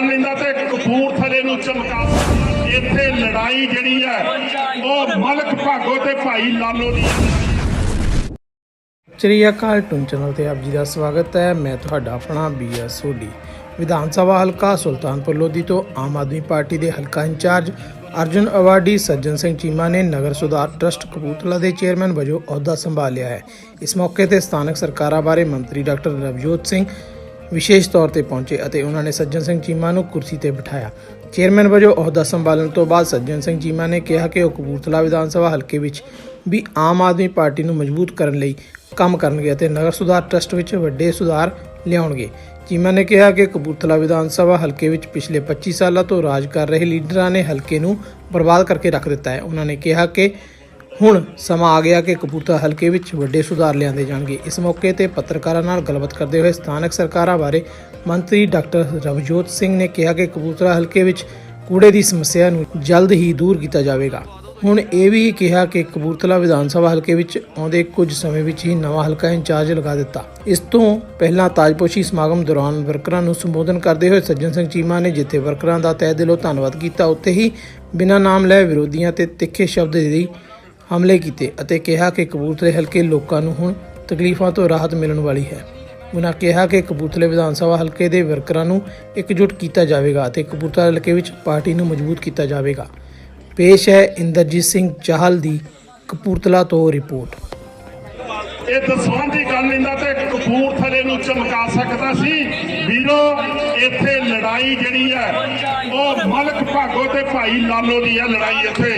ਕਰ ਲੈਂਦਾ ਤੇ ਕਪੂਰਥਲੇ ਨੂੰ ਚਮਕਾ ਇੱਥੇ ਲੜਾਈ ਜਿਹੜੀ ਹੈ, ਉਹ ਮਲਕ ਭਾਗੋ ਤੇ ਭਾਈ ਲਾਲੋ ਦੀ ਸ੍ਰੀ ਅਕਾਲ ਟੁਨ ਚੈਨਲ ਤੇ ਆਪ ਜੀ ਦਾ ਸਵਾਗਤ ਹੈ। ਮੈਂ ਤੁਹਾਡਾ ਆਪਣਾ ਬੀਐਸ ਸੋਢੀ। ਵਿਧਾਨ ਸਭਾ ਹਲਕਾ ਸੁਲਤਾਨਪੁਰ ਲੋਧੀ ਤੋਂ ਆਮ ਆਦਮੀ ਪਾਰਟੀ ਦੇ ਹਲਕਾ in charge Arjun awardee Sajjan Singh Cheema ਨੇ ਨਗਰ ਸੁਧਾਰ ਟਰਸਟ ਕਪੂਰਥਲਾ ਦੇ ਚੇਅਰਮੈਨ ਵਜੋਂ ਅਹੁਦਾ ਸੰਭਾਲਿਆ ਹੈ। ਇਸ ਮੌਕੇ ਤੇ ਸਥਾਨਕ ਸਰਕਾਰਾਂ ਬਾਰੇ ਮੰਤਰੀ ਡਾਕਟਰ ਰਵਜੋਤ ਸਿੰਘ ਵਿਸ਼ੇਸ਼ ਤੌਰ ਤੇ ਪਹੁੰਚੇ ਅਤੇ ਉਹਨਾਂ ਨੇ ਸੱਜਣ ਸਿੰਘ ਚੀਮਾ ਨੂੰ ਕੁਰਸੀ ਤੇ ਬਿਠਾਇਆ। ਚੇਅਰਮੈਨ ਵਜੋਂ ਅਹੁਦਾ ਸੰਭਾਲਣ ਤੋਂ ਬਾਅਦ ਸੱਜਣ ਸਿੰਘ ਚੀਮਾ ਨੇ ਕਿਹਾ ਕਿ ਉਹ ਕਪੂਰਥਲਾ ਵਿਧਾਨ ਸਭਾ ਹਲਕੇ ਵਿੱਚ ਵੀ ਆਮ ਆਦਮੀ ਪਾਰਟੀ ਨੂੰ ਮਜ਼ਬੂਤ ਕਰਨ ਲਈ ਕੰਮ ਕਰਨਗੇ ਅਤੇ ਨਗਰ ਸੁਧਾਰ ਟਰਸਟ ਵਿੱਚ ਵੱਡੇ ਸੁਧਾਰ ਲਿਆਉਣਗੇ। ਚੀਮਾ ਨੇ ਕਿਹਾ ਕਿ ਕਪੂਰਥਲਾ ਵਿਧਾਨ ਸਭਾ ਹਲਕੇ ਵਿੱਚ ਪਿਛਲੇ 25 ਸਾਲਾਂ ਤੋਂ ਰਾਜ ਕਰ ਰਹੇ ਲੀਡਰਾਂ ਨੇ ਹਲਕੇ ਨੂੰ ਬਰਬਾਦ ਕਰਕੇ ਰੱਖ ਦਿੱਤਾ ਹੈ। ਉਹਨਾਂ ਨੇ ਕਿਹਾ ਕਿ ਹੁਣ ਸਮਾਂ ਆ ਗਿਆ ਕਿ ਕਪੂਰਥਲਾ ਹਲਕੇ ਵਿੱਚ ਵੱਡੇ ਸੁਧਾਰ ਲਿਆਂਦੇ ਜਾਣਗੇ। ਇਸ ਮੌਕੇ ਤੇ ਪੱਤਰਕਾਰਾਂ ਨਾਲ ਗੱਲਬਾਤ ਕਰਦੇ ਹੋਏ ਸਥਾਨਕ ਸਰਕਾਰਾਂ ਬਾਰੇ ਮੰਤਰੀ ਡਾਕਟਰ ਰਵਜੋਤ ਸਿੰਘ ਨੇ ਕਿਹਾ ਕਿ ਕਪੂਰਥਲਾ ਹਲਕੇ ਵਿੱਚ ਕੂੜੇ ਦੀ ਸਮੱਸਿਆ ਨੂੰ ਜਲਦ ਹੀ ਦੂਰ ਕੀਤਾ ਜਾਵੇਗਾ। ਹੁਣ ਇਹ ਵੀ ਕਿਹਾ ਕਿ ਕਪੂਰਥਲਾ ਵਿਧਾਨ ਸਭਾ ਹਲਕੇ ਵਿੱਚ ਆਉਂਦੇ ਕੁਝ ਸਮੇਂ ਵਿੱਚ ਹੀ ਨਵਾਂ ਹਲਕਾ ਇੰਚਾਰਜ ਲਗਾ ਦਿੱਤਾ। ਇਸ ਤੋਂ ਪਹਿਲਾਂ ਤਾਜਪੋਸ਼ੀ ਸਮਾਗਮ ਦੌਰਾਨ ਵਰਕਰਾਂ ਨੂੰ ਸੰਬੋਧਨ ਕਰਦੇ ਹੋਏ ਸੱਜਣ ਸਿੰਘ ਚੀਮਾ ਨੇ ਜਿੱਥੇ ਵਰਕਰਾਂ ਦਾ ਤਹਿ ਦਿਲੋਂ ਧੰਨਵਾਦ ਕੀਤਾ, ਉੱਥੇ ਹੀ ਬਿਨਾਂ ਨਾਮ ਲਏ ਵਿਰੋਧੀਆਂ ਤੇ ਤਿੱਖੇ ਸ਼ਬਦ ਦੀ ਹਮਲੇ ਕੀਤੇ ਅਤੇ ਕਿਹਾ ਕਿ ਕਪੂਰਥਲੇ ਹਲਕੇ ਲੋਕਾਂ ਨੂੰ ਹੁਣ ਤਕਲੀਫਾਂ ਤੋਂ ਰਾਹਤ ਮਿਲਣ ਵਾਲੀ ਹੈ। ਉਹਨਾਂ ਕਿਹਾ ਕਿ ਕਪੂਰਥਲੇ ਵਿਧਾਨ ਸਭਾ ਹਲਕੇ ਦੇ ਵਰਕਰਾਂ ਨੂੰ ਇਕਜੁੱਟ ਕੀਤਾ ਜਾਵੇਗਾ ਅਤੇ ਕਪੂਰਥਲਾ ਹਲਕੇ ਵਿੱਚ ਪਾਰਟੀ ਨੂੰ ਮਜ਼ਬੂਤ ਕੀਤਾ ਜਾਵੇਗਾ। ਪੇਸ਼ ਹੈ ਇੰਦਰਜੀਤ ਸਿੰਘ ਚਾਹਲ ਦੀ ਕਪੂਰਥਲਾ ਤੋਂ ਰਿਪੋਰਟ। ਇਹ ਦਸਵਾਂ ਦੀ ਗੱਲ ਲੈਂਦਾ ਤੇ ਕਪੂਰਥਲੇ ਨੂੰ ਚਮਕਾ ਸਕਦਾ ਸੀ। ਵੀਰੋ ਇੱਥੇ ਲੜਾਈ ਜਿਹੜੀ ਹੈ, ਉਹ ਮਲਕ ਭਾਗੋ ਤੇ ਭਾਈ ਲਾਲੋ ਦੀ ਹੈ ਲੜਾਈ ਇੱਥੇ।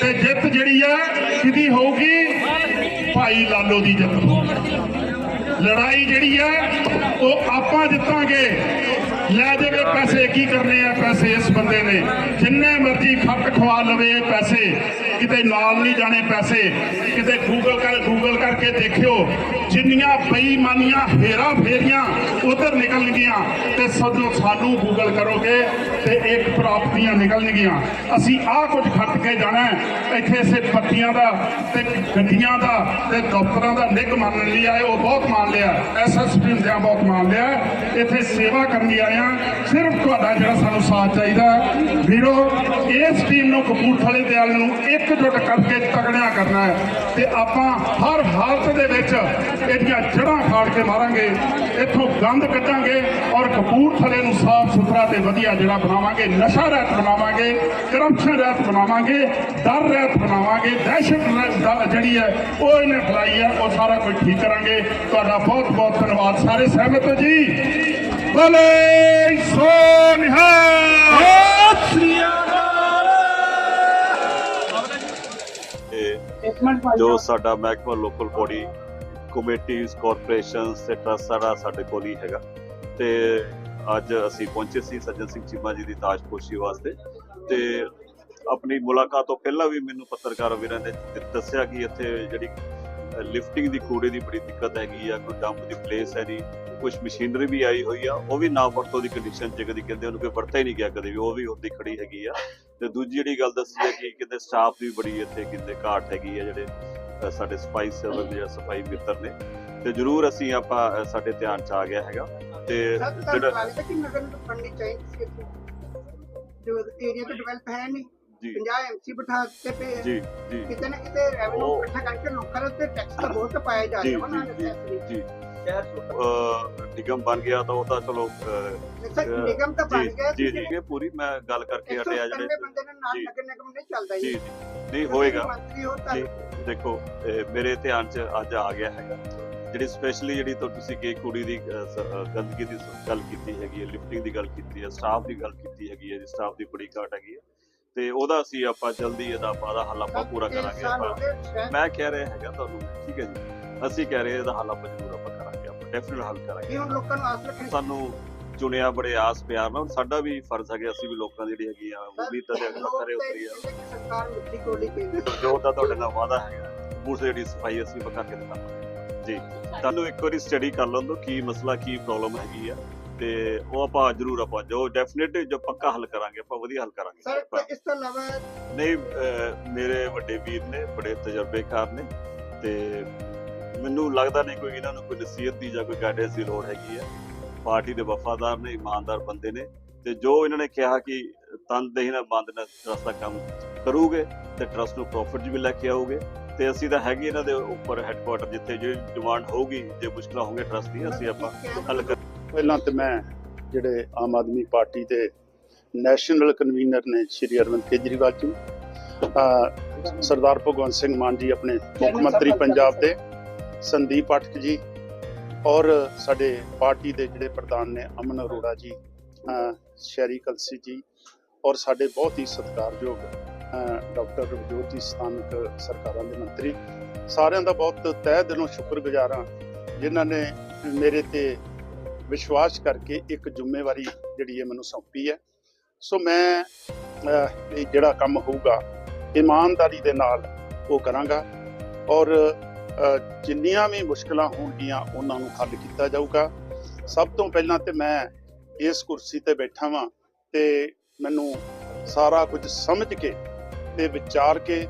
ਤੇ ਜਿੱਤ ਜਿਹੜੀ ਹੈ, ਕਿਹਦੀ ਹੋਊਗੀ? ਭਾਈ ਲਾਲੋ ਦੀ ਜਿੱਤ ਲੜਾਈ ਜਿਹੜੀ ਹੈ, ਉਹ ਆਪਾਂ ਜਿੱਤਾਂਗੇ। ਲੈ ਦੇਵੇ ਪੈਸੇ, ਕੀ ਕਰਨੇ ਆ ਪੈਸੇ ਇਸ ਬੰਦੇ ਨੇ? ਜਿੰਨੇ ਮਰਜ਼ੀ ਖੱਟ ਖਵਾ ਲਵੇ ਪੈਸੇ। ਕਿਤੇ ਨਾਲ ਨਹੀਂ ਜਾਣੇ ਪੈਸੇ। ਕਿਤੇ ਗੂਗਲ ਕਰ ਗੂਗਲ ਕਰਕੇ ਦੇਖਿਓ, ਜਿੰਨੀਆਂ ਬੇਈਮਾਨੀਆਂ ਹੇਰਾ ਫੇਰੀਆਂ ਉਧਰ ਨਿਕਲਣਗੀਆਂ, ਤੇ ਸਦੋਂ ਸਾਨੂੰ ਗੂਗਲ ਕਰੋਗੇ, ਤੇ ਇੱਕ ਪ੍ਰਾਪਤੀਆਂ ਨਿਕਲਣਗੀਆਂ। ਅਸੀਂ ਆਹ ਕੁਝ ਖੱਟ ਕੇ ਜਾਣਾ ਇੱਥੇ ਇਸੇ ਪੱਤੀਆਂ ਦਾ ਤੇ ਗੱਡੀਆਂ ਦਾ ਤੇ ਦਫ਼ਤਰਾਂ ਦਾ ਨਿੱਘ ਮੰਨਣ ਲਈ ਆਏ, ਉਹ ਬਹੁਤ ਮੰਨ ਲਿਆ। ਐਸਐਸਪੀ ਹੁੰਦਿਆਂ ਬਹੁਤ ਮੰਨ ਲਿਆ। ਇੱਥੇ ਸੇਵਾ ਕਰਨ ਲਈ ਆਏ ਹਾਂ। ਸਿਰਫ ਤੁਹਾਡਾ ਜਿਹੜਾ ਸਾਨੂੰ ਸਾਥ ਚਾਹੀਦਾ ਵੀਰੋ, ਇਸ ਟੀਮ ਨੂੰ ਕਪੂਰਥਲੇ ਦੇ ਵਾਲਿਆਂ ਨੂੰ ਇਕਜੁੱਟ ਕਰਕੇ ਤਗੜਿਆ ਕਰਨਾ ਹੈ। ਤੇ ਆਪਾਂ ਹਰ ਹਾਲਤ ਦੇ ਵਿੱਚ ਇਹਦੀਆਂ ਜੜ੍ਹਾਂ ਖਾੜ ਕੇ ਮਾਰਾਂਗੇ, ਇੱਥੋਂ ਗੰਦ ਕੱਢਾਂਗੇ ਔਰ ਕਪੂਰਥਲੇ ਨੂੰ ਸਾਫ਼ ਸੁਥਰਾ ਤੇ ਵਧੀਆ ਜਿਹੜਾ ਬਣਾਵਾਂਗੇ, ਨਸ਼ਾ ਰਹਿਤ ਬਣਾਵਾਂਗੇ ਕਰਪਸ਼ਨ ਰਹਿਤ ਬਣਾਵਾਂਗੇ ਡਰ ਰਹਿਤ ਬਣਾਵਾਂਗੇ ਦਹਿਸ਼ਤ ਰਹਿਤ ਜਿਹੜੀ ਹੈ, ਉਹ ਇਹਨੇ ਫਲਾਈ ਹੈ, ਉਹ ਸਾਰਾ ਕੁਝ ਠੀਕ ਕਰਾਂਗੇ। ਤੁਹਾਡਾ ਬਹੁਤ ਬਹੁਤ ਧੰਨਵਾਦ। ਸਾਰੇ ਸਹਿਮਤ ਹੋ ਜੀ? ਬਲੇ ਸੋ ਸ੍ਰੀ ਜੋ ਸਾਡਾ ਮਹਿਕਮਾ ਲੋਕਲ ਬੋਡੀ ਕਮੇਟੀਆਂ ਕਾਰਪੋਰੇਸ਼ਨਸ ਤੇ ਟਰਸਟ ਸਾਡਾ ਕੋਲ ਹੀ ਹੈਗਾ। ਤੇ ਅੱਜ ਅਸੀਂ ਪਹੁੰਚੇ ਸੀ ਸੱਜਣ ਸਿੰਘ ਚੀਮਾ ਜੀ ਦੀ ਤਾਜਪੋਸ਼ੀ ਵਾਸਤੇ। ਤੇ ਆਪਣੀ ਮੁਲਾਕਾਤ ਤੋਂ ਪਹਿਲਾਂ ਵੀ ਮੈਨੂੰ ਪੱਤਰਕਾਰ ਵੀਰਾਂ ਨੇ ਦੱਸਿਆ ਕਿ ਇੱਥੇ ਜਿਹੜੀ ਲਿਫਟਿੰਗ ਦੀ ਕੂੜੇ ਦੀ ਬੜੀ ਦਿੱਕਤ ਹੈਗੀ ਆ ਕੋਈ ਡੰਪ ਦੀ ਪਲੇਸ ਹੈ ਨਹੀਂ ਕੁਝ ਮਸ਼ੀਨਰੀ ਵੀ ਆਈ ਹੋਈ ਆ ਉਹ ਵੀ ਨਾ ਵਰਤੋਂ ਦੀ ਕੰਡੀਸ਼ਨ ਚ ਕਦੀ ਕਹਿੰਦੇ ਉਹਨੂੰ ਕੋਈ ਵਰਤਿਆ ਹੀ ਨਹੀਂ ਗਿਆ ਕਦੇ ਵੀ ਉਹ ਵੀ ਉੱਦੀ ਖੜੀ ਹੈਗੀ ਆ। ਤੇ ਦੂਜੀ ਜਿਹੜੀ ਗੱਲ ਦੱਸੀ ਹੈ ਕਿ ਕਿਤੇ ਸਟਾਫ ਦੀ ਬੜੀ ਇੱਥੇ ਕਿਤੇ ਘਾਟ ਹੈਗੀ ਆ ਜਿਹੜੇ ਸਾਡੇ ਸਫ਼ਾਈ ਸੇਵਕ ਜਿਹੜੇ ਸਫ਼ਾਈ ਮਿੱਤਰ ਨੇ। ਤੇ ਜਰੂਰ ਅਸੀਂ ਆਪਾਂ ਸਾਡੇ ਧਿਆਨ ਚ ਆ ਗਿਆ ਹੈਗਾ। ਤੇ ਜਿਹੜਾ ਲੱਗਦਾ ਕਿ ਨਗਰ ਨੂੰ ਫੰਡਣੀ ਚਾਹੀਦੀ ਸੀ ਇੱਥੇ? ਜੋ ਏਰੀਆ ਤੋਂ ਡਿਵੈਲਪ ਹੈ ਨਹੀਂ। ਜੀ। 50 ਐਮਸੀ ਬਿਠਾ ਦਿੱਤੇ ਪਏ। ਜੀ ਜੀ। ਕਿਤੇ ਨਾ ਕਿਤੇ ਰੈਵਨਿਊ ਇਕੱਠਾ ਕਰਕੇ ਲੋਕਾਂ ਦੇ ਉੱਤੇ ਟੈਕਸ ਤਾਂ ਬਹੁਤ ਪਾਇਆ ਜਾ ਰਿਹਾ ਉਹਨਾਂ ਜੀ ਦੇ ਜੀ। ਨਿਗਮ ਬਣ ਗਿਆ ਤਾਂ ਉਹ ਤਾਂ ਚਲੋ ਨਿਗਮ ਤਾਂ ਬਣ ਗਿਆ ਜੀ ਜੀ ਇਹ ਪੂਰੀ ਮੈਂ ਗੱਲ ਕਰਕੇ ਹਟਿਆ ਜਿਹੜੇ ਬੰਦੇ ਨੇ ਨਾਲ ਜੀ। ਨਗਰ ਨਿਗਮ ਨਹੀਂ ਚੱਲਦਾ ਜੀ। ਜੀ ਜੀ। ਨਹੀਂ ਹੋਏਗਾ। ਦੇਖੋ ਮੇਰੇ ਧਿਆਨ ਚ ਅੱਜ ਆ ਗਿਆ ਹੈਗਾ। ਜਿਹੜੀ ਸਪੈਸ਼ਲੀ ਜਿਹੜੀ ਤੋਂ ਤੁਸੀਂ ਕਿ ਕੁੜੀ ਦੀ ਗੰਦਗੀ ਦੀ ਗੱਲ ਕੀਤੀ ਹੈਗੀ ਹੈ ਲਿਫਟਿੰਗ ਦੀ ਗੱਲ ਕੀਤੀ ਹੈ ਸਟਾਫ ਦੀ ਗੱਲ ਕੀਤੀ ਹੈਗੀ ਹੈ ਜੀ ਸਟਾਫ ਦੀ ਬੜੀ ਘਾਟ ਹੈਗੀ ਹੈ। ਤੇ ਉਹਦਾ ਅਸੀਂ ਆਪਾਂ ਜਲਦੀ ਇਹਦਾ ਆਪਾਂ ਦਾ ਹੱਲ ਆਪਾਂ ਪੂਰਾ ਕਰਾਂਗੇ ਆਪਾਂ। ਮੈਂ ਕਹਿ ਰਿਹਾ ਹੈਗਾ ਤੁਹਾਨੂੰ ਠੀਕ ਹੈ ਜੀ। ਅਸੀਂ ਕਹਿ ਰਹੇ ਇਹਦਾ ਹੱਲ ਆਪਾਂ ਜ਼ਰੂਰ ਡੈਫੀਨਿਟ ਹੱਲ ਕੀ ਕਰਾਂਗੇ ਹੁਣ ਲੋਕਾਂ ਨੂੰ ਆਸ ਰੱਖਣੀ ਸਾਨੂੰ ਚੁਣਿਆ ਬੜੇ ਆਸ ਪਿਆਰ ਨਾਲ। ਸਾਡਾ ਵੀ ਫਰਜ਼ ਹੈਗਾ ਅਸੀਂ ਵੀ ਲੋਕਾਂ ਦੀ ਜਿਹੜੀ ਹੈਗੀ ਆ ਉਮੀਦ ਤਾਂ ਦੇ ਕਰੇ ਉਤਰੀ ਆ। ਸਰਕਾਰ ਮਿੱਟੀ ਕੋਲੀ ਪਈ ਜੋ ਤਾਂ ਤੁਹਾਡੇ ਨਾਲ ਵਾਦਾ ਹੈਗਾ ਦੀ ਜਿਹੜੀ ਸਫ਼ਾਈ ਅਸੀਂ ਪਕਾ ਕੇ ਦਿਖਾਵਾਂਗੇ। ਜੀ ਤੁਹਾਨੂੰ ਇੱਕ ਵਾਰੀ ਸਟੱਡੀ ਕਰ ਲਓ ਕੀ ਮਸਲਾ ਕੀ ਪ੍ਰੋਬਲਮ ਹੈਗੀ ਆ। ਤੇ ਉਹ ਆਪਾਂ ਜ਼ਰੂਰ ਆਪਾਂ ਜੋ ਡੈਫੀਨਿਟ ਜੋ ਪੱਕਾ ਹੱਲ ਕਰਾਂਗੇ ਆਪਾਂ ਵਧੀਆ ਹੱਲ ਕਰਾਂਗੇ। ਸਰ ਇਸ ਤੋਂ ਇਲਾਵਾ ਨਹੀਂ ਮੇਰੇ ਵੱਡੇ ਵੀਰ ਨੇ ਬੜੇ ਤਜਰਬੇਕਾਰ ਨੇ ਤੇ ਮੈਨੂੰ ਲੱਗਦਾ ਨਹੀਂ ਕੋਈ ਇਹਨਾਂ ਨੂੰ ਕੋਈ ਨਸੀਹਤ ਦੀ ਜਾਂ ਕੋਈ ਗਾਈਡੈਂਸ ਦੀ ਲੋੜ ਹੈਗੀ ਹੈ। ਪਾਰਟੀ ਦੇ ਵਫਾਦਾਰ ਨੇ, ਇਮਾਨਦਾਰ ਬੰਦੇ ਨੇ ਤੇ ਜੋ ਇਹਨਾਂ ਨੇ ਕਿਹਾ ਕਿ ਤਨਦੇਹੀ ਨਾਲ ਬੰਦ ਨਾਲ ਟਰਸਟ ਦਾ ਕੰਮ ਕਰੂਗੇ ਤੇ ਟਰਸਟ ਨੂੰ ਪ੍ਰੋਫਿਟ ਵੀ ਲੈ ਕੇ ਆਉਗੇ ਤੇ ਅਸੀਂ ਤਾਂ ਹੈਗੇ ਇਹਨਾਂ ਦੇ ਉੱਪਰ ਹੈੱਡਕੁਆਟਰ ਜਿੱਥੇ ਜਿਹੜੀ ਡਿਮਾਂਡ ਹੋਊਗੀ, ਜੇ ਮੁਸ਼ਕਲਾਂ ਹੋਣਗੀਆਂ ਟਰਸਟ ਦੀ ਅਸੀਂ ਆਪਾਂ ਹੱਲ ਕਰ ਪਹਿਲਾਂ ਤੇ ਮੈਂ ਜਿਹੜੇ ਆਮ ਆਦਮੀ ਪਾਰਟੀ ਦੇ ਨੈਸ਼ਨਲ ਕਨਵੀਨਰ ਨੇ ਸ਼੍ਰੀ ਅਰਵਿੰਦ ਕੇਜਰੀਵਾਲ ਜੀ ਸਰਦਾਰ ਭਗਵੰਤ ਸਿੰਘ ਮਾਨ ਜੀ ਆਪਣੇ ਮੁੱਖ ਮੰਤਰੀ ਪੰਜਾਬ ਦੇ ਸੰਦੀਪ ਪਾਠਕ ਜੀ ਔਰ ਸਾਡੇ ਪਾਰਟੀ ਦੇ ਜਿਹੜੇ ਪ੍ਰਧਾਨ ਨੇ ਅਮਨ ਅਰੋੜਾ ਜੀ, ਅਹ, ਸ਼ਹਿਰੀ ਕਲਸੀ ਜੀ ਔਰ ਸਾਡੇ ਬਹੁਤ ਹੀ ਸਤਿਕਾਰਯੋਗ ਡਾਕਟਰ ਰਵਜੋਤ ਜੀ ਸਥਾਨਕ ਸਰਕਾਰਾਂ ਦੇ ਮੰਤਰੀ। ਸਾਰਿਆਂ ਦਾ ਬਹੁਤ ਤਹਿ ਦਿਲੋਂ ਸ਼ੁਕਰਗੁਜ਼ਾਰ ਹਾਂ ਜਿਨ੍ਹਾਂ ਨੇ ਮੇਰੇ ਤੇ ਵਿਸ਼ਵਾਸ ਕਰਕੇ ਇੱਕ ਜ਼ਿੰਮੇਵਾਰੀ ਜਿਹੜੀ ਹੈ ਮੈਨੂੰ ਸੌਂਪੀ ਹੈ। ਸੋ ਮੈਂ ਇਹ ਜਿਹੜਾ ਕੰਮ ਹੋਊਗਾ, ਇਮਾਨਦਾਰੀ ਦੇ ਨਾਲ ਉਹ ਕਰਾਂਗਾ ਔਰ ਜਿੰਨੀਆਂ ਵੀ ਮੁਸ਼ਕਲਾਂ ਹੋਣਗੀਆਂ ਉਹਨਾਂ ਨੂੰ ਹੱਲ ਕੀਤਾ ਜਾਊਗਾ। ਸਭ ਤੋਂ ਪਹਿਲਾਂ ਤੇ ਮੈਂ ਇਸ ਕੁਰਸੀ ਤੇ ਬੈਠਾ ਵਾਂ ਤੇ ਮੈਨੂੰ ਸਾਰਾ ਕੁਝ ਸਮਝ ਕੇ ਤੇ ਵਿਚਾਰ ਕੇ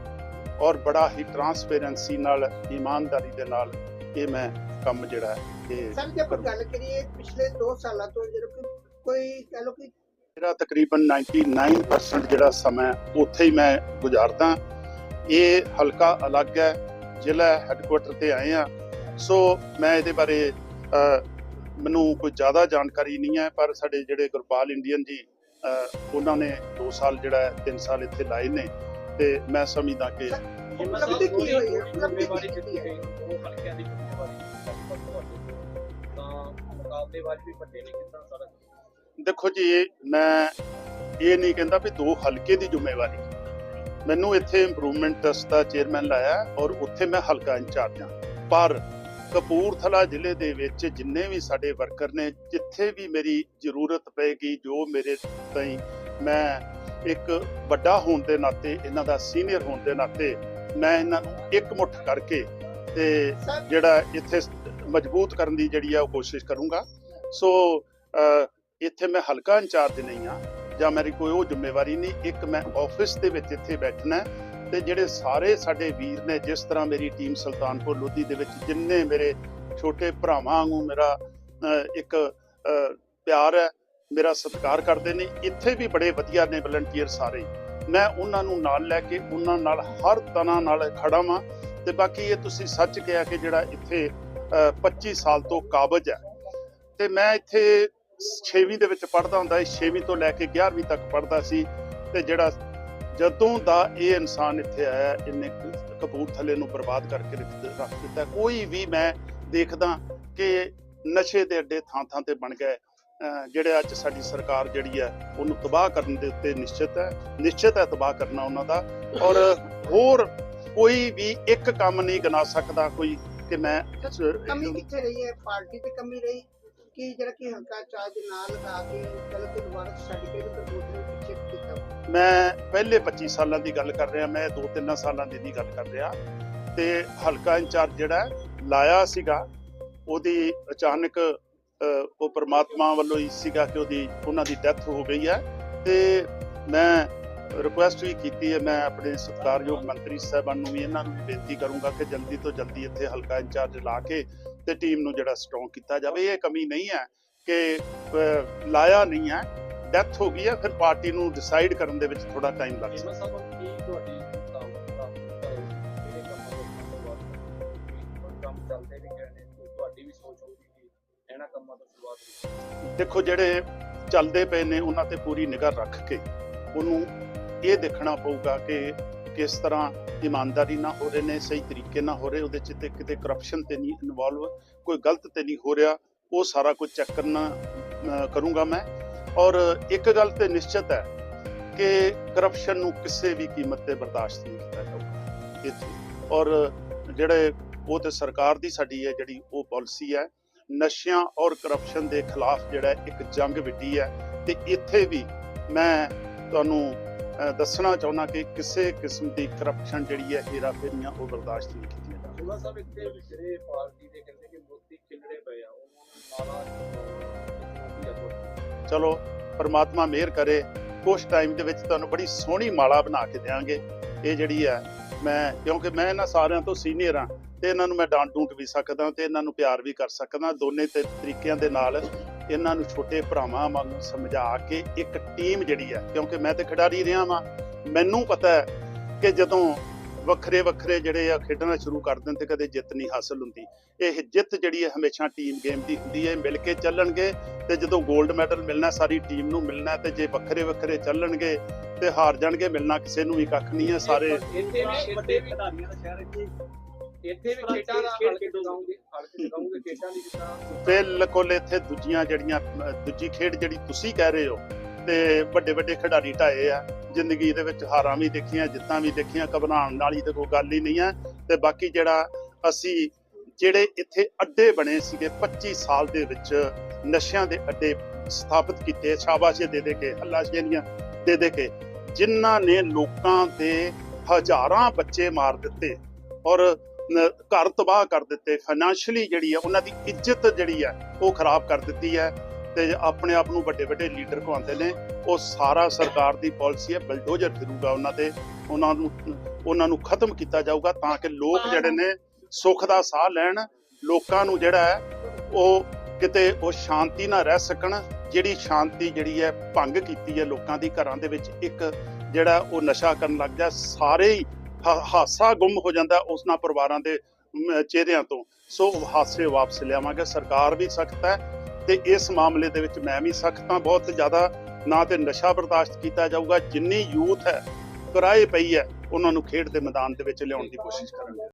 ਔਰ ਬੜਾ ਹੀ ਟਰਾਂਸਪੇਰੈਂਸੀ ਨਾਲ ਇਮਾਨਦਾਰੀ ਦੇ ਨਾਲ ਇਹ ਮੈਂ ਕੰਮ ਜਿਹੜਾ ਹੈ ਇਹ ਸਰ ਜੇ ਆਪਾਂ ਗੱਲ ਕਰੀਏ ਪਿਛਲੇ 2 ਸਾਲਾਂ ਤੋਂ ਜਿਹੜਾ ਕੋਈ ਕਹ ਲੋ ਕਿ ਮੇਰਾ ਤਕਰੀਬਨ 99% ਜਿਹੜਾ ਸਮਾਂ ਉੱਥੇ ਹੀ ਮੈਂ ਗੁਜ਼ਾਰਦਾ। ਇਹ ਹਲਕਾ ਅਲੱਗ ਹੈ ਜ਼ਿਲ੍ਹਾ ਹੈੱਡਕੁਆਟਰ ਤੇ ਆਏ ਆ ਸੋ ਮੈਂ ਇਹਦੇ ਬਾਰੇ ਮੈਨੂੰ ਕੋਈ ਜ਼ਿਆਦਾ ਜਾਣਕਾਰੀ ਨਹੀਂ ਹੈ ਪਰ ਸਾਡੇ ਜਿਹੜੇ ਗੁਰਪਾਲ ਇੰਡੀਅਨ ਜੀ ਉਹਨਾਂ ਨੇ 2 ਸਾਲ ਜਿਹੜਾ 3 ਸਾਲ ਇੱਥੇ ਲਾਏ ਨੇ ਤੇ ਮੈਂ ਸਮਝਦਾ ਕਿ ਉਪਲਬਧੀ ਕੀ ਹੋਈ ਹੈ ਉਪਲਬਧੀ ਕੀ ਕੀਤੀ ਹੈ ਉਹ ਹਲਕਿਆਂ ਦੀ ਜ਼ਿੰਮੇਵਾਰੀ ਲਗਭਗ ਤੁਹਾਡੇ ਕੋਲ। ਤਾਂ ਮੁਕਾਬਲੇ ਵਾਜ ਵੀ ਵੱਡੇ ਨੇ ਕਿੰਨਾ ਸਾਰਾ ਦੇਖੋ ਜੀ ਮੈਂ ਇਹ ਨਹੀਂ ਕਹਿੰਦਾ ਵੀ ਦੋ ਹਲਕੇ ਦੀ ਜ਼ਿੰਮੇਵਾਰੀ ਮੈਨੂੰ ਇੱਥੇ ਇੰਪਰੂਵਮੈਂਟ ਟਰਸਟ ਦਾ ਚੇਅਰਮੈਨ ਲਾਇਆ ਔਰ ਉੱਥੇ ਮੈਂ ਹਲਕਾ ਇੰਚਾਰਜ ਹਾਂ। ਪਰ ਕਪੂਰਥਲਾ ਜ਼ਿਲ੍ਹੇ ਦੇ ਵਿੱਚ ਜਿੰਨੇ ਵੀ ਸਾਡੇ ਵਰਕਰ ਨੇ, ਜਿੱਥੇ ਵੀ ਮੇਰੀ ਜ਼ਰੂਰਤ ਪਏਗੀ, ਜੋ ਮੇਰੇ ਤਾਈਂ ਮੈਂ ਇੱਕ ਵੱਡਾ ਹੋਣ ਦੇ ਨਾਤੇ, ਇਹਨਾਂ ਦਾ ਸੀਨੀਅਰ ਹੋਣ ਦੇ ਨਾਤੇ ਮੈਂ ਇਹਨਾਂ ਨੂੰ ਇੱਕ ਮੁੱਠ ਕਰਕੇ ਤੇ ਜਿਹੜਾ ਇੱਥੇ ਮਜ਼ਬੂਤ ਕਰਨ ਦੀ ਜਿਹੜੀ ਆ ਉਹ ਕੋਸ਼ਿਸ਼ ਕਰੂੰਗਾ। ਸੋ ਇੱਥੇ ਮੈਂ ਹਲਕਾ ਇੰਚਾਰਜ ਨਹੀਂ ਆ ਜਾਂ ਮੇਰੀ ਕੋਈ ਉਹ ਜ਼ਿੰਮੇਵਾਰੀ ਨਹੀਂ ਇੱਕ ਮੈਂ ਆਫਿਸ ਦੇ ਵਿੱਚ ਇੱਥੇ ਬੈਠਣਾ ਹੈ ਤੇ ਜਿਹੜੇ ਸਾਰੇ ਸਾਡੇ ਵੀਰ ਨੇ ਜਿਸ ਤਰ੍ਹਾਂ ਮੇਰੀ ਟੀਮ ਸੁਲਤਾਨਪੁਰ ਲੋਧੀ ਦੇ ਵਿੱਚ ਜਿੰਨੇ ਮੇਰੇ ਛੋਟੇ ਭਰਾਵਾਂ ਵਾਂਗੂ ਮੇਰਾ ਇੱਕ ਪਿਆਰ ਹੈ ਮੇਰਾ ਸਤਿਕਾਰ ਕਰਦੇ ਨੇ ਇੱਥੇ ਵੀ ਬੜੇ ਵਧੀਆ ਨੇ ਵਲੰਟੀਅਰ ਸਾਰੇ। ਮੈਂ ਉਹਨਾਂ ਨੂੰ ਨਾਲ ਲੈ ਕੇ ਉਹਨਾਂ ਨਾਲ ਹਰ ਤਰ੍ਹਾਂ ਨਾਲ ਖੜਾ ਵਾਂ ਤੇ ਬਾਕੀ ਇਹ ਤੁਸੀਂ ਸੱਚ ਕਿਹਾ ਕਿ ਜਿਹੜਾ ਇੱਥੇ ਅਹ, 25 ਸਾਲ ਤੋਂ ਕਾਬਜ ਹੈ। ਤੇ ਮੈਂ ਇੱਥੇ 6ਵੀਂ ਦੇ ਵਿੱਚ ਪੜ੍ਹਦਾ ਹੁੰਦਾ ਸੀ 6ਵੀਂ ਤੋਂ ਲੈ ਕੇ 11ਵੀਂ ਤੱਕ ਪੜ੍ਹਦਾ ਸੀ ਤੇ ਜਿਹੜਾ ਜਦੋਂ ਦਾ ਇਹ ਇਨਸਾਨ ਇੱਥੇ ਆਇਆ, ਇਹਨੇ ਕਪੂਰਥਲੇ ਨੂੰ ਬਰਬਾਦ ਕਰਕੇ ਰੱਖ ਦਿੱਤਾ ਕੋਈ ਵੀ ਮੈਂ ਦੇਖਦਾ ਕਿ ਨਸ਼ੇ ਦੇ ਅੱਡੇ ਥਾਂ ਥਾਂ ਤੇ ਬਣ ਗਏ ਜਿਹੜੇ ਅੱਜ ਸਾਡੀ ਸਰਕਾਰ ਜਿਹੜੀ ਹੈ, ਉਹਨੂੰ ਤਬਾਹ ਕਰਨ ਦੇ ਉੱਤੇ ਨਿਸ਼ਚਿਤ ਹੈ ਨਿਸ਼ਚਿਤ ਹੈ ਤਬਾਹ ਕਰਨਾ ਉਹਨਾਂ ਦਾ। ਔਰ ਹੋਰ ਕੋਈ ਵੀ ਇੱਕ ਕੰਮ ਨਹੀਂ ਗਿਣਾ ਸਕਦਾ ਕੋਈ ਕਿ ਮੈਂ ਕਮੀ ਕਿੱਥੇ ਰਹੀ ਹੈ? ਪਾਰਟੀ ਦੀ ਕਮੀ ਰਹੀ? ਕਿ ਜਿਹੜਾ ਕਿ ਹਲਕਾ ਚਾਰਜ ਨਾਲ ਲਗਾ ਕੇ ਚਲੋ ਦੁਬਾਰਾ ਛੱਡ ਕੇ ਤੇ ਦੂਸਰੇ ਪਿੱਛੇ ਕੀਤਾ। ਮੈਂ ਪਹਿਲੇ 25 ਸਾਲਾਂ ਦੀ ਗੱਲ ਕਰ ਰਿਹਾ, ਮੈਂ 2-3 ਸਾਲਾਂ ਦੀ ਨਹੀਂ ਗੱਲ ਕਰ ਰਿਹਾ। ਤੇ ਹਲਕਾ ਇੰਚਾਰਜ ਜਿਹੜਾ ਲਾਇਆ ਸੀਗਾ, ਉਹਦੀ ਅਚਾਨਕ ਉਹ ਪ੍ਰਮਾਤਮਾ ਵੱਲੋਂ ਹੀ ਸੀਗਾ ਕਿ ਉਹਦੀ, ਉਹਨਾਂ ਦੀ ਡੈਥ ਹੋ ਗਈ ਹੈ। ਤੇ ਮੈਂ ਰਿਕੁਐਸਟ ਵੀ ਕੀਤੀ ਹੈ, ਮੈਂ ਆਪਣੇ ਸਤਿਕਾਰਯੋਗ ਮੰਤਰੀ ਸਾਹਿਬਾਨ ਨੂੰ ਵੀ ਇਹਨਾਂ ਨੂੰ ਬੇਨਤੀ ਕਰੂੰਗਾ ਕਿ ਜਲਦੀ ਤੋਂ ਜਲਦੀ ਇੱਥੇ ਹਲਕਾ ਇੰਚਾਰਜ ਲਾ ਕੇ ਤੇ ਟੀਮ ਨੂੰ ਜਿਹੜਾ ਸਟਰੋਂਗ ਕੀਤਾ ਜਾਵੇ ਇਹ ਕਮੀ ਨਹੀਂ ਹੈ ਕਿ ਲਾਇਆ ਨਹੀਂ ਹੈ। ਡੈਥ ਹੋ ਗਈ ਹੈ ਫਿਰ ਪਾਰਟੀ ਨੂੰ ਡਿਸਾਈਡ ਕਰਨ ਦੇ ਵਿੱਚ ਥੋੜਾ ਟਾਈਮ ਲੱਗ ਸਕਦਾ। ਦੇਖੋ ਜਿਹੜੇ ਚੱਲਦੇ ਪਏ ਨੇ ਉਹਨਾਂ ਤੇ ਪੂਰੀ ਨਿਗਾਹ ਰੱਖ ਕੇ ਉਹਨੂੰ ਇਹ ਦੇਖਣਾ ਪਊਗਾ ਕਿ ਕਿਸ ਤਰ੍ਹਾਂ ਇਮਾਨਦਾਰੀ ਨਾਲ ਹੋ ਰਹੇ ਨੇ, ਸਹੀ ਤਰੀਕੇ ਨਾਲ ਹੋ ਰਹੇ, ਉਹਦੇ ਚ ਤੇ ਕਿਤੇ ਕਰਪਸ਼ਨ ਤੇ ਨਹੀਂ ਇਨਵੋਲਵ ਕੋਈ ਗਲਤ ਤੇ ਨਹੀਂ ਹੋ ਰਿਹਾ, ਉਹ ਸਾਰਾ ਕੁਝ ਚੈੱਕ ਕਰਨਾ ਕਰੂੰਗਾ ਮੈਂ। ਔਰ ਇੱਕ ਗੱਲ ਤੇ ਨਿਸ਼ਚਿਤ ਹੈ ਕਿ ਕਰਪਸ਼ਨ ਨੂੰ ਕਿਸੇ ਵੀ ਕੀਮਤ ਤੇ ਬਰਦਾਸ਼ਤ ਨਹੀਂ ਕੀਤਾ ਜਾਊਗਾ। ਇੱਥੇ ਔਰ ਜਿਹੜੇ ਉਹ ਤੇ ਸਰਕਾਰ ਦੀ ਸਾਡੀ ਹੈ ਜਿਹੜੀ ਉਹ ਪਾਲਿਸੀ ਹੈ, ਨਸ਼ਿਆਂ ਔਰ ਕਰਪਸ਼ਨ ਦੇ ਖਿਲਾਫ ਜਿਹੜਾ ਇੱਕ ਜੰਗ ਵਿੱਢੀ ਹੈ, ਤੇ ਇੱਥੇ ਵੀ ਮੈਂ ਤੁਹਾਨੂੰ ਦੱਸਣਾ ਚਾਹੁੰਦਾ ਕਿ ਕਿਸੇ ਕਿਸਮ ਦੀ ਕਰਪਸ਼ਨ ਜਿਹੜੀ ਹੈ ਹੇਰਾ ਫੇਰੀਆਂ ਉਹ ਬਰਦਾਸ਼ਤ ਨਹੀਂ ਕੀਤੀਆਂ ਜਾਣਗੀਆਂ ਸੁਣਾ ਸਾਹਿਬ ਇੱਥੇ ਜਿਹੜੇ ਪਾਰਟੀ ਦੇ ਕਹਿੰਦੇ ਕਿ ਮੋਤੀ ਖਿਲੜੇ ਪਏ ਆ ਉਹਨਾਂ ਆ ਚਲੋ ਪਰਮਾਤਮਾ ਮਿਹਰ ਕਰੇ ਕੁਝ ਟਾਈਮ ਦੇ ਵਿੱਚ ਤੁਹਾਨੂੰ ਬੜੀ ਸੋਹਣੀ ਮਾਲਾ ਬਣਾ ਕੇ ਦੇਵਾਂਗੇ ਇਹ ਜਿਹੜੀ ਹੈ ਮੈਂ ਕਿਉਂਕਿ ਮੈਂ ਇਹਨਾਂ ਸਾਰਿਆਂ ਤੋਂ ਸੀਨੀਅਰ ਹਾਂ ਤੇ ਇਹਨਾਂ ਨੂੰ ਮੈਂ ਡਾਂਟ ਡੂੰਟ ਵੀ ਸਕਦਾ ਤੇ ਇਹਨਾਂ ਨੂੰ ਪਿਆਰ ਵੀ ਕਰ ਸਕਦਾ ਦੋਨੇ ਤੇ ਤਰੀਕਿਆਂ ਦੇ ਨਾਲ ਇਹਨਾਂ ਨੂੰ ਛੋਟੇ ਭਰਾਵਾਂ ਵਾਂਗੂ ਸਮਝਾ ਕੇ ਇੱਕ ਟੀਮ ਜਿਹੜੀ ਹੈ, ਕਿਉਂਕਿ ਮੈਂ ਤੇ ਖਿਡਾਰੀ ਰਿਹਾ ਵਾਂ, ਮੈਨੂੰ ਪਤਾ ਹੈ ਕਿ ਜਦੋਂ ਵੱਖਰੇ ਵੱਖਰੇ ਜਿਹੜੇ ਆ ਖੇਡਣਾ ਸ਼ੁਰੂ ਕਰ ਦਿੰਦੇ ਤੇ ਕਦੇ ਜਿੱਤ ਨਹੀਂ ਹਾਸਲ ਹੁੰਦੀ। ਇਹ ਜਿੱਤ ਜਿਹੜੀ ਹੈ ਹਮੇਸ਼ਾ ਟੀਮ ਗੇਮ ਦੀ ਹੁੰਦੀ ਹੈ ਮਿਲ ਕੇ ਚੱਲਣਗੇ ਤੇ ਜਦੋਂ 골ਡ ਮੈਡਲ ਮਿਲਣਾ, ਸਾਰੀ ਟੀਮ ਨੂੰ ਮਿਲਣਾ ਤੇ ਜੇ ਵੱਖਰੇ ਵੱਖਰੇ ਚੱਲਣਗੇ ਤੇ ਹਾਰ ਜਾਣਗੇ, ਮਿਲਣਾ ਕਿਸੇ ਨੂੰ ਵੀ ਕੱਖ ਨਹੀਂ ਹੈ, ਸਾਰੇ ਇੱਥੇ ਵੀ ਇੱਥੇ ਖਿਡਾਰੀਆਂ ਦਾ ਸ਼ਹਿਰ ਇੱਥੇ ਇੱਥੇ ਵੀ ਖੇਡਾਂ ਦਾ ਹਲਕੇ ਦਿਖਾਉਂਗੇ ਹਲਕੇ ਦਿਖਾਉਂਗੇ ਖੇਡਾਂ ਦੀ ਜਿੱਦਾਂ। ਬਿਲਕੁਲ ਇੱਥੇ ਦੂਜੀਆਂ ਜਿਹੜੀਆਂ ਦੂਜੀ ਖੇਡ ਜਿਹੜੀ ਤੁਸੀਂ ਕਹਿ ਰਹੇ ਹੋ ਤੇ ਵੱਡੇ ਵੱਡੇ ਖਿਡਾਰੀ ਢਾਏ ਆ। ਜ਼ਿੰਦਗੀ ਦੇ ਵਿੱਚ ਹਾਰਾਂ ਵੀ ਦੇਖੀਆਂ ਜਿੱਤਾਂ ਵੀ ਦੇਖੀਆਂ ਘਬਰਾਉਣ ਵਾਲੀ ਤੇ ਕੋਈ ਗੱਲ ਹੀ ਨਹੀਂ ਹੈ ਤੇ ਬਾਕੀ ਜਿਹੜਾ ਅਸੀਂ ਜਿਹੜੇ ਇੱਥੇ ਅੱਡੇ ਬਣੇ ਸੀਗੇ 25 ਸਾਲ ਦੇ ਵਿੱਚ ਨਸ਼ਿਆਂ ਦੇ ਅੱਡੇ ਸਥਾਪਿਤ ਕੀਤੇ ਸ਼ਾਬਾਸ਼ੇ ਦੇ ਦੇ ਕੇ ਹੱਲਾਸ਼ੇਰੀਆਂ ਦੇ ਦੇ ਕੇ ਜਿਨ੍ਹਾਂ ਨੇ ਲੋਕਾਂ ਦੇ ਹਜ਼ਾਰਾਂ ਬੱਚੇ ਮਾਰ ਦਿੱਤੇ। ਔਰ ਘਰ ਤਬਾਹ ਕਰ ਦਿੱਤੇ। ਫਾਈਨੈਂਸ਼ਲੀ ਜਿਹੜੀ ਹੈ ਉਹਨਾਂ ਦੀ ਇੱਜ਼ਤ ਜਿਹੜੀ ਹੈ ਉਹ ਖਰਾਬ ਕਰ ਦਿੱਤੀ ਹੈ ਤੇ ਆਪਣੇ ਆਪ ਨੂੰ ਵੱਡੇ ਵੱਡੇ ਲੀਡਰ ਕਹਾਉਂਦੇ ਨੇ। ਉਹ ਸਾਰਾ ਸਰਕਾਰ ਦੀ ਪਾਲਿਸੀ ਹੈ ਬਲਡੋਜ਼ਰ ਫਿਰੂਗਾ ਉਹਨਾਂ ਤੇ। ਉਹਨਾਂ ਨੂੰ ਉਹਨਾਂ ਨੂੰ ਖਤਮ ਕੀਤਾ ਜਾਊਗਾ ਤਾਂ ਕਿ ਲੋਕ ਜਿਹੜੇ ਨੇ ਸੁੱਖ ਦਾ ਸਾਹ ਲੈਣ। ਲੋਕਾਂ ਨੂੰ ਜਿਹੜਾ ਹੈ, ਉਹ ਕਿਤੇ ਉਹ ਸ਼ਾਂਤੀ ਨਾਲ ਰਹਿ ਸਕਣ। ਜਿਹੜੀ ਸ਼ਾਂਤੀ ਜਿਹੜੀ ਹੈ, ਭੰਗ ਕੀਤੀ ਹੈ ਲੋਕਾਂ ਦੀ ਘਰਾਂ ਦੇ ਵਿੱਚ, ਇੱਕ ਜਿਹੜਾ ਉਹ ਨਸ਼ਾ ਕਰਨ ਲੱਗ ਜਾ ਸਾਰੇ ਹੀ ਹਾਸਾ ਗੁੰਮ ਹੋ ਜਾਂਦਾ ਉਸ ਨਾਲ ਪਰਿਵਾਰਾਂ ਦੇ ਚਿਹਰਿਆਂ ਤੋਂ। ਸੋ ਹਾਸੇ ਵਾਪਸ ਲਿਆਵਾਂਗੇ। ਸਰਕਾਰ ਵੀ ਸਖਤ ਹੈ ਤੇ ਇਸ ਮਾਮਲੇ ਦੇ ਵਿੱਚ ਮੈਂ ਵੀ ਸਖਤ ਹਾਂ। ਬਹੁਤ ਜ਼ਿਆਦਾ ਨਾ ਤੇ ਨਸ਼ਾ ਬਰਦਾਸ਼ਤ ਕੀਤਾ ਜਾਊਗਾ। ਜਿੰਨੀ ਯੂਥ ਹੈ, ਕਿਰਾਏ ਪਈ ਹੈ, ਉਹਨਾਂ ਨੂੰ ਖੇਡ ਦੇ ਮੈਦਾਨ ਦੇ ਵਿੱਚ ਲਿਆਉਣ ਦੀ ਕੋਸ਼ਿਸ਼ ਕਰਾਂਗੇ।